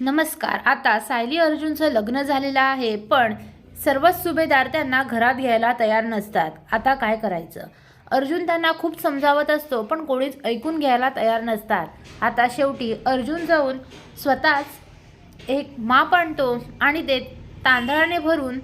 नमस्कार आता सायली अर्जुनचं लग्न झालेलं आहे पण सर्वच सुभेदार त्यांना घरात घ्यायला तयार नसतात. आता काय करायचं? अर्जुन त्यांना खूप समजावत असतो पण कोणीच ऐकून घ्यायला तयार नसतात. आता शेवटी अर्जुन जाऊन स्वतःच एक माप आणतो आणि ते तांदळाने भरून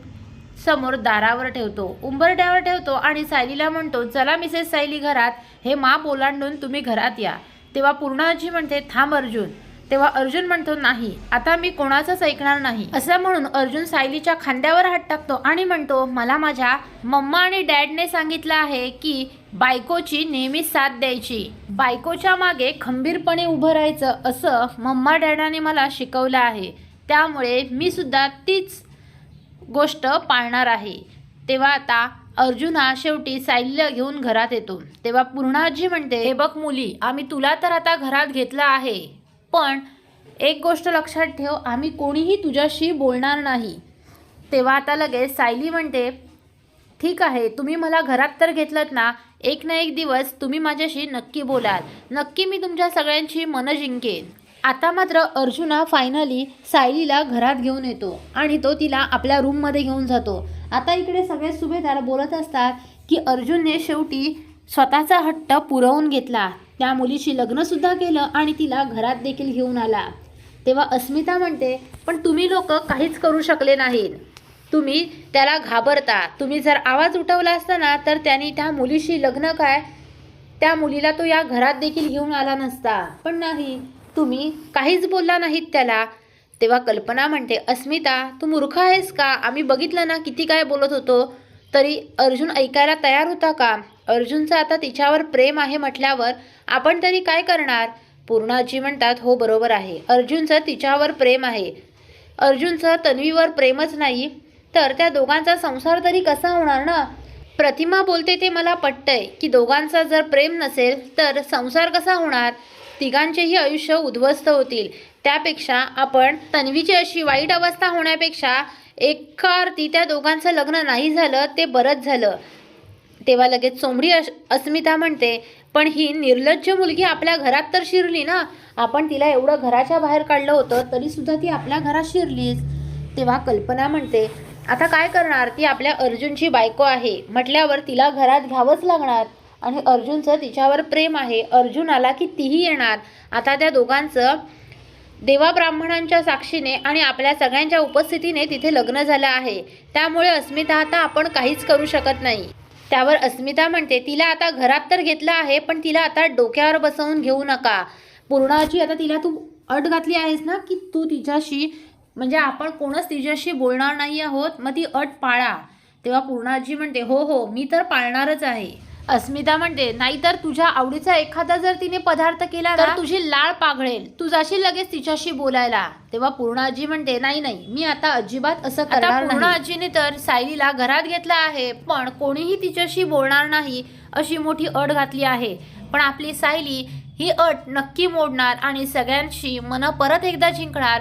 समोर दारावर ठेवतो. उंबरट्यावर ठेवतो आणि सायलीला म्हणतो चला मिसेस सायली घरात हे माप ओलांडून तुम्ही घरात या. तेव्हा पूर्णाजी म्हणते थांब अर्जुन. तेव्हा अर्जुन म्हणतो नाही आता मी कोणाचंच ऐकणार नाही. असं म्हणून अर्जुन सायलीच्या खांद्यावर हात टाकतो आणि म्हणतो मला माझ्या मम्मा आणि डॅडने सांगितलं आहे की बायकोची नेहमी साथ द्यायची. बायकोच्या मागे खंबीरपणे उभं राहायचं असं मम्मा डॅडाने मला शिकवलं आहे. त्यामुळे मी सुद्धा तीच गोष्ट पाळणार आहे. तेव्हा आता अर्जुन हा शेवटी सायलीला घेऊन घरात येतो. तेव्हा पूर्णाजी म्हणते हे बघ मुली आम्ही तुला तर आता घरात घेतलं आहे. पण एक गोष्ट लक्षात ठेव आम्ही कोणीही तुझ्याशी बोलणार नाही. तेव्हा आता लगेच सायली म्हणते ठीक आहे तुम्ही मला घरात तर घेतलं ना एक ना एक दिवस तुम्ही माझ्याशी नक्की बोलाल. नक्की मी तुमच्या सगळ्यांची मनं जिंकेन. आता मात्र अर्जुना फायनली सायलीला घरात घेऊन येतो आणि तो तिला आपल्या रूममध्ये घेऊन जातो. आता इकडे सगळे सुभेदार बोलत असतात की अर्जुनने शेवटी स्वतःचा हट्ट पुरवून घेतला. त्या मुलीशी लग्नसुद्धा केलं आणि तिला घरात देखील घेऊन आला. तेव्हा अस्मिता म्हणते पण तुम्ही लोक काहीच करू शकले नाहीत. तुम्ही त्याला घाबरता. तुम्ही जर आवाज उठवला असता ना तर त्यांनी त्या मुलीशी लग्न काय? त्या मुलीला तो या घरात देखील घेऊन आला नसता. पण नाही तुम्ही काहीच बोलला नाहीत त्याला. तेव्हा कल्पना म्हणते अस्मिता तू मूर्ख आहेस का? आम्ही बघितलं ना किती काय बोलत होतो. तरी अर्जुन ऐकायला तयार होता का? अर्जुनचं आता तिच्यावर प्रेम आहे म्हटल्यावर आपण तरी काय करणार? पूर्णाजी म्हणतात हो बरोबर आहे. अर्जुनचं तिच्यावर प्रेम आहे. अर्जुनचं तन्वीवर प्रेमच नाही. तर त्या दोघांचा संसार तरी कसा होणार ना? प्रतिमा बोलते ते मला पटतंय की दोघांचा जर प्रेम नसेल तर संसार कसा होणार? तिघांचेही आयुष्य उद्ध्वस्त होतील. त्यापेक्षा आपण तन्वीची अशी वाईट अवस्था होण्यापेक्षा एका अर्थी त्या दोघांचं लग्न नाही झालं ते बरंच झालं. तेव्हा लगेच चोंबडी अश अस्मिता म्हणते पण ही निर्लज्ज मुलगी आपल्या घरात तर शिरली ना? आपण तिला एवढं घराच्या बाहेर काढलं होतं तरीसुद्धा ती आपल्या घरात शिरलीच. तेव्हा कल्पना म्हणते आता काय करणार? ती आपल्या अर्जुनची बायको आहे. म्हटल्यावर तिला घरात घ्यावंच लागणार. आणि अर्जुनचं तिच्यावर प्रेम आहे. अर्जुन आला की तीही येणार. आता त्या दोघांचं देवा ब्राह्मणांच्या साक्षीने आणि आपल्या सगळ्यांच्या उपस्थितीने तिथे लग्न झालं आहे. त्यामुळे अस्मिता आता आपण काहीच करू शकत नाही. त्यावर अस्मिता म्हणते तिला आता घरात तर घेतलं आहे पण तिला आता डोक्यावर बसवून घेऊ नका. पूर्णाची आता तिला तू अट घातली आहेस ना की तू तिच्याशी म्हणजे आपण कोणच तिच्याशी बोलणार नाही आहोत मग ती अट पाळा. तेव्हा पूर्णाजी म्हणते हो हो मी तर पाळणारच आहे. अस्मिता म्हणते नाहीतर तुझ्या आवडीचा एखादा जर तिने पदार्थ केला तर तुझी लाळ पाघळेल. तू जाशील लगेच तिच्याशी बोलायला. तेव्हा पूर्णाजी म्हणते नाही नाही मी आता अजिबात असं करणार पूर्णाजीने तर सायलीला घरात घेतला आहे पण कोणीही तिच्याशी बोलणार नाही अशी मोठी अट घातली आहे. पण आपली सायली ही अट नक्की मोडणार आणि सगळ्यांशी मन परत एकदा जिंकणार